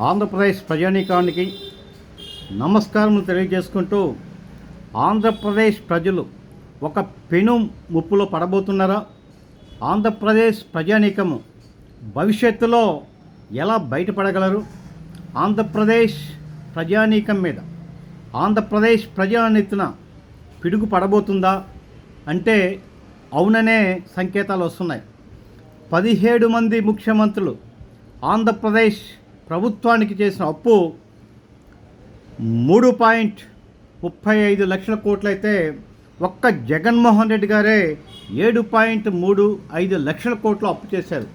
ఆంధ్రప్రదేశ్ ప్రజానీకానికి నమస్కారం తెలియజేసుకుంటూ ఆంధ్రప్రదేశ్ ప్రజలు ఒక పెను ముప్పులో పడబోతున్నారా? ఆంధ్రప్రదేశ్ ప్రజానీకము భవిష్యత్తులో ఎలా బయటపడగలరు? ఆంధ్రప్రదేశ్ ప్రజానీకం మీద ఆంధ్రప్రదేశ్ ప్రజానెత్తున పిడుగు పడబోతుందా అంటే అవుననే సంకేతాలు వస్తున్నాయి. పదిహేడు మంది ముఖ్యమంత్రులు ఆంధ్రప్రదేశ్ ప్రభుత్వానికి చేసిన అప్పు మూడు పాయింట్ ముప్పై ఐదు లక్షల కోట్లయితే ఒక్క జగన్మోహన్ రెడ్డి గారే ఏడు పాయింట్ మూడు ఐదు లక్షల కోట్లు అప్పు చేశారు.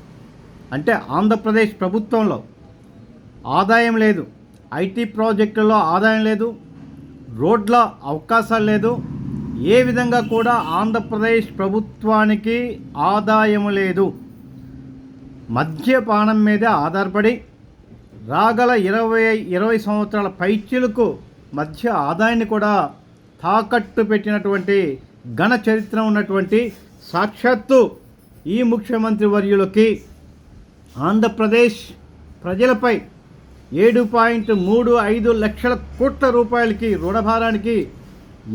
అంటే ఆంధ్రప్రదేశ్ ప్రభుత్వంలో ఆదాయం లేదు ఐటీ ప్రాజెక్టుల్లో ఆదాయం లేదు రోడ్ల అవకాశాలు లేదు ఏ విధంగా కూడా ఆంధ్రప్రదేశ్ ప్రభుత్వానికి ఆదాయం లేదు. మద్యపానం మీదే ఆధారపడి రాగల ఇరవై ఇరవై సంవత్సరాల పైచ్యులకు మధ్య ఆదాయాన్ని కూడా తాకట్టు పెట్టినటువంటి ఘన చరిత్ర ఉన్నటువంటి సాక్షాత్తు ఈ ముఖ్యమంత్రి వర్యులకి ఆంధ్రప్రదేశ్ ప్రజలపై ఏడు పాయింట్ మూడు ఐదు లక్షల కోట్ల రూపాయలకి రుణభారానికి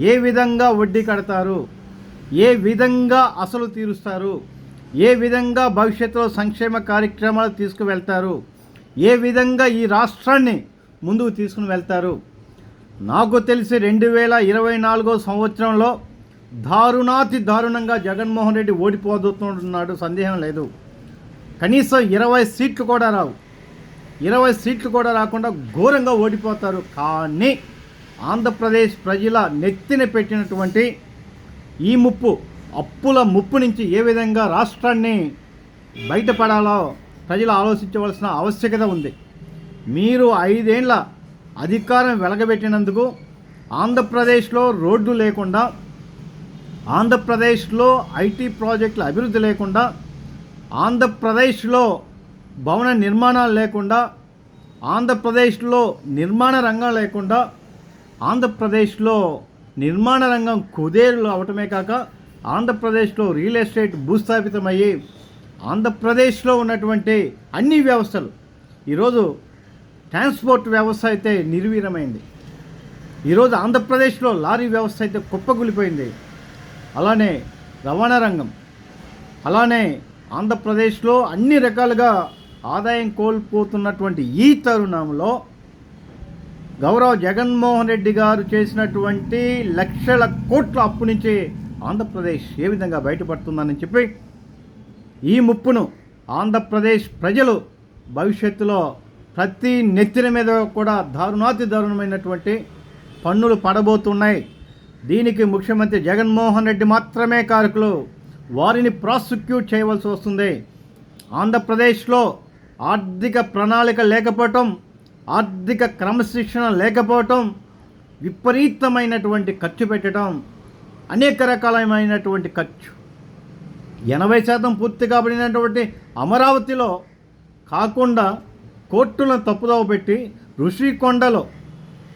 ఏ విధంగా వడ్డీ కడతారు? ఏ విధంగా అసలు తీరుస్తారు? ఏ విధంగా భవిష్యత్తులో సంక్షేమ కార్యక్రమాలు తీసుకువెళ్తారు? ఏ విధంగా ఈ రాష్ట్రాన్ని ముందుకు తీసుకుని వెళ్తారు? నాకు తెలిసి రెండు వేల ఇరవై నాలుగో సంవత్సరంలో దారుణాతి దారుణంగా జగన్మోహన్ రెడ్డి ఓడిపోతున్నాడు సందేహం లేదు. కనీసం ఇరవై సీట్లు కూడా రావు. ఇరవై సీట్లు కూడా రాకుండా ఘోరంగా ఓడిపోతారు. కానీ ఆంధ్రప్రదేశ్ ప్రజల నెత్తిన పెట్టినటువంటి ఈ ముప్పు అప్పుల ముప్పు నుంచి ఏ విధంగా రాష్ట్రాన్ని బయటపడాలో ప్రజలు ఆలోచించవలసిన ఆవశ్యకత ఉంది. మీరు ఐదేండ్ల అధికారం వెలగబెట్టినందుకు ఆంధ్రప్రదేశ్లో రోడ్డు లేకుండా ఆంధ్రప్రదేశ్లో ఐటీ ప్రాజెక్టుల అభివృద్ధి లేకుండా ఆంధ్రప్రదేశ్లో భవన నిర్మాణాలు లేకుండా ఆంధ్రప్రదేశ్లో నిర్మాణ రంగం లేకుండా ఆంధ్రప్రదేశ్లో నిర్మాణ రంగం కుదేరులు అవటమే కాక ఆంధ్రప్రదేశ్లో రియల్ ఎస్టేట్ భూస్థాపితమయ్యి ఆంధ్రప్రదేశ్లో ఉన్నటువంటి అన్ని వ్యవస్థలు. ఈరోజు ట్రాన్స్పోర్ట్ వ్యవస్థ అయితే నిర్వీరమైంది. ఈరోజు ఆంధ్రప్రదేశ్లో లారీ వ్యవస్థ అయితే కుప్పకూలిపోయింది. అలానే రవాణా రంగం. అలానే ఆంధ్రప్రదేశ్లో అన్ని రకాలుగా ఆదాయం కోల్పోతున్నటువంటి ఈ తరుణంలో గౌరవ జగన్మోహన్ రెడ్డి గారు చేసినటువంటి లక్షల కోట్ల అప్పు నుంచి ఆంధ్రప్రదేశ్ ఏ విధంగా బయటపడుతుందని చెప్పి ఈ ముప్పును ఆంధ్రప్రదేశ్ ప్రజలు భవిష్యత్తులో ప్రతి నెత్తిన మీద కూడా దారుణాతి దారుణమైనటువంటి పన్నులు పడబోతున్నాయి. దీనికి ముఖ్యమంత్రి జగన్మోహన్ రెడ్డి మాత్రమే కారకులు. వారిని ప్రాసిక్యూట్ చేయవలసి వస్తుంది. ఆంధ్రప్రదేశ్లో ఆర్థిక ప్రణాళిక లేకపోవటం ఆర్థిక క్రమశిక్షణ లేకపోవటం విపరీతమైనటువంటి ఖర్చు పెట్టడం అనేక రకాలమైనటువంటి ఖర్చు. ఎనభై శాతం పూర్తి కాబడినటువంటి అమరావతిలో కాకుండా కోర్టులను తప్పుదోవ పెట్టి ఋషికొండలో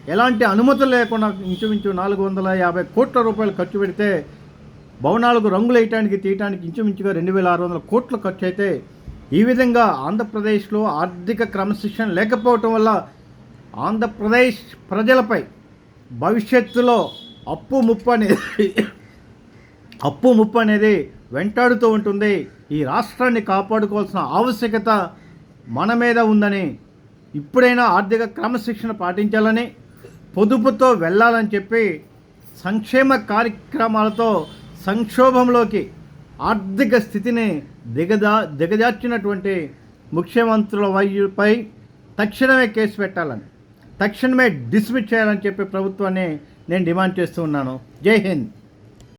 ఎలాంటి అనుమతులు లేకుండా ఇంచుమించు నాలుగు వందల యాభై కోట్ల రూపాయలు ఖర్చు పెడితే భవనాలకు రంగులు వేయటానికి తీయటానికి ఇంచుమించుగా రెండు వేల ఆరు వందల కోట్లు ఖర్చు అయితే ఈ విధంగా ఆంధ్రప్రదేశ్లో ఆర్థిక క్రమశిక్షణ లేకపోవటం వల్ల ఆంధ్రప్రదేశ్ ప్రజలపై భవిష్యత్తులో అప్పు ముప్పు అనేది అప్పు ముప్పు అనేది వెంటాడుతూ ఉంటుంది. ఈ రాష్ట్రాన్ని కాపాడుకోవాల్సిన ఆవశ్యకత మన మీద ఉందని ఇప్పుడైనా ఆర్థిక క్రమశిక్షణ పాటించాలని పొదుపుతో వెళ్ళాలని చెప్పి సంక్షేమ కార్యక్రమాలతో సంక్షోభంలోకి ఆర్థిక స్థితిని దిగదా దిగజార్చినటువంటి ముఖ్యమంత్రుల వైపై తక్షణమే కేసు పెట్టాలని తక్షణమే డిస్మిస్ చేయాలని చెప్పి ప్రభుత్వాన్ని నేను డిమాండ్ చేస్తూ ఉన్నాను. జై హింద్.